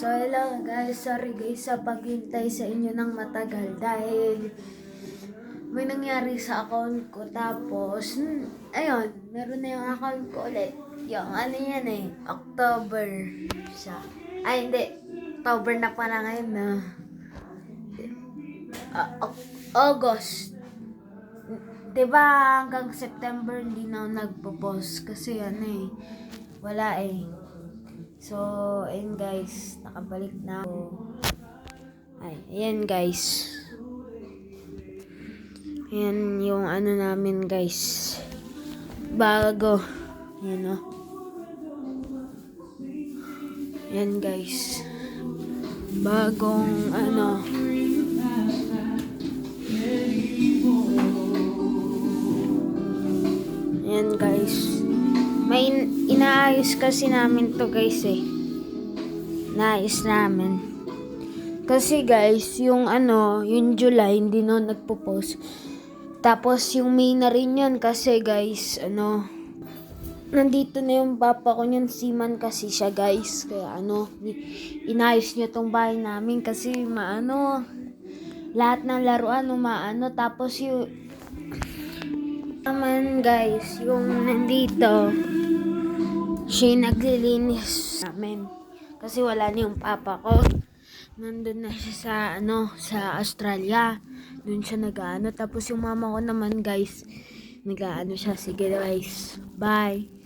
So hello guys, sorry guys sa paghintay sa inyo ng matagal dahil may nangyari sa account ko tapos hmm, ayun, meron na yung account ko ulit. Yung ano yan eh, October siya. Ay hindi, October na pala ngayon na. Oc- August. 'Di ba hanggang September hindi na nagpo-post kasi ano eh, wala eh. So, ayun guys, nakabalik na ako. Ay, ayan guys. Ayan yung ano namin guys. Bago. Ayan o. Ayan guys. Bagong ano. Ayan guys. May in- inaayos kasi namin to guys eh. Naayos namin. Kasi guys, yung ano, yung July, hindi ako nagpo-post. Tapos yung May na rin yun kasi guys, ano, nandito na yung papa ko niyan, siman kasi siya guys. Kaya ano, inayos niya tong bahay namin kasi maano, lahat ng laruan umaano. Tapos yung, naman guys, yung nandito, siya yung naglilinis namin. Kasi wala na yung papa ko. Nandun na siya sa, ano, sa Australia. Doon siya nag-ano. Tapos yung mama ko naman, guys, nag-ano siya. Sige, guys. Bye.